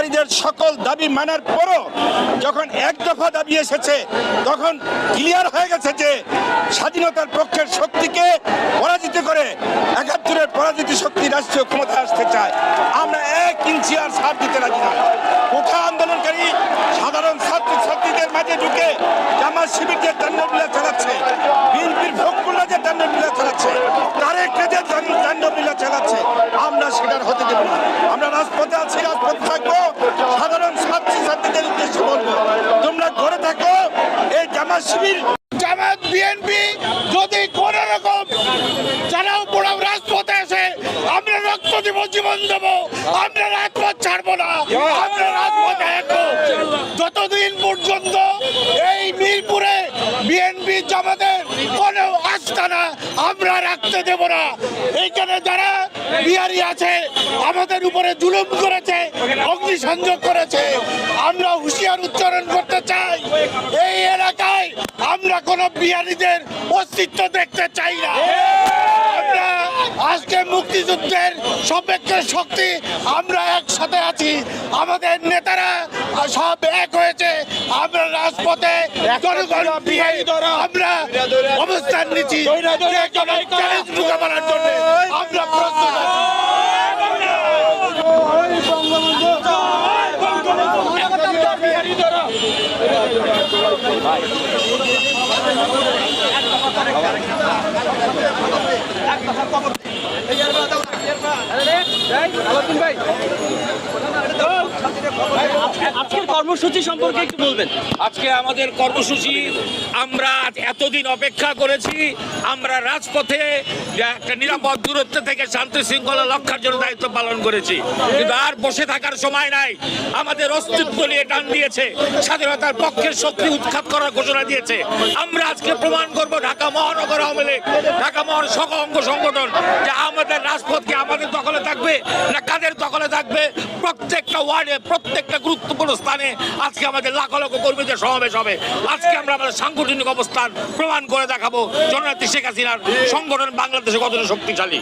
আন্দোলনকারীদের সকল দাবি মানার পরও যখন এক দফা দাবি এসেছে, তখন ক্লিয়ার হয়ে গেছে যে স্বাধীনতার পক্ষের শক্তিকে পরাজিত করে একাত্তরের পরাজিত শক্তি রাষ্ট্রীয় ক্ষমতায় আসতে চায়। আমরা এক ইঞ্চি আর ছাড় দিতে রাজি না। কোঠা আন্দোলনকারী সাধারণ ছাত্র ছাত্রীদের মাঝে ঢুকে জামাত শিবিরদের তাণ্ডবলীলা চালাচ্ছে বিএনপির ভোগগুলা যে তাণ্ডবলীলা চালাচ্ছে তারেক রেজের তাণ্ডবলীলা চালাচ্ছে আমরা সেটার হতে দেব না আমরা রাজপথে আছি রাজপথে থাকব সাধারণ ছাত্রী ছাত্রীদের উদ্দেশ্যে বলব তোমরা ঘরে থাকো এই জামাত শিবির জামাত বিএনপি যদি কোন রকম চালাও পোড়াও রাজপথে এসে, আমরা রক্ত দিব, জীবন দেব, আমরা রাজপথ ছাড়বো না, আমরা রাজপথে যতদিন পর্যন্ত এই মিরপুরে বিএনপি জামাতের কোনো আস্থানা আমরা রাখতে দেব না, এইখানে যারা বিহারি আছে, আমাদের উপরে জুলুম করেছে, অগ্নিসংযোগ করেছে, আমরা হুঁশিয়ার উচ্চারণ করতে চাই এই এলাকায় আমরা কোনো বিহারীদের অস্তিত্ব দেখতে চাই না। আমরা আজকে মুক্তিযুদ্ধের সপেক্ষে শক্তি আমরা একসাথে আছি। আমাদের নেতারা সব এক হয়েছে। আমরা রাজপথে আমরা অবস্থান নিচ্ছি। মোকাবেলার জন্য আমরা প্রস্তুত আছি। এক দফা কবর এক কথা কবর আজকের কর্মসূচি সম্পর্কে একটু বলবেন। আজকে আমাদের কর্মসূচি, আমরা এতদিন অপেক্ষা করেছি, আমরা রাজপথে একটা নিরাপদ দূরত্ব থেকে শান্তি শৃঙ্খলা রক্ষার জন্য দায়িত্ব পালন করেছি। কিন্তু আর বসে থাকার সময় নাই, আমাদের অস্তিত্ব নিয়ে টান দিয়েছে, স্বাধীনতার পক্ষের শক্তি উৎখাত করার ঘোষণা দিয়েছে। আমরা আজকে প্রমাণ করব ঢাকা মহানগর আওয়ামী লীগ, ঢাকা মহান সহ অঙ্গ সংগঠন, যে আমাদের রাজপথ কি আমাদের দখলে থাকবে, না কাদের দখলে থাকবে, প্রত্যেকটা ওয়ার্ডে, প্রত্যেকটা গুরুত্বপূর্ণ স্থানে আজকে আমাদের লাখ লক্ষ কর্মীদের সমাবেশ হবে। আজকে আমরা আমাদের সাংগঠনিক অবস্থান প্রমাণ করে দেখাবো জননেত্রী শেখ হাসিনার সংগঠন বাংলাদেশে কতটা শক্তিশালী।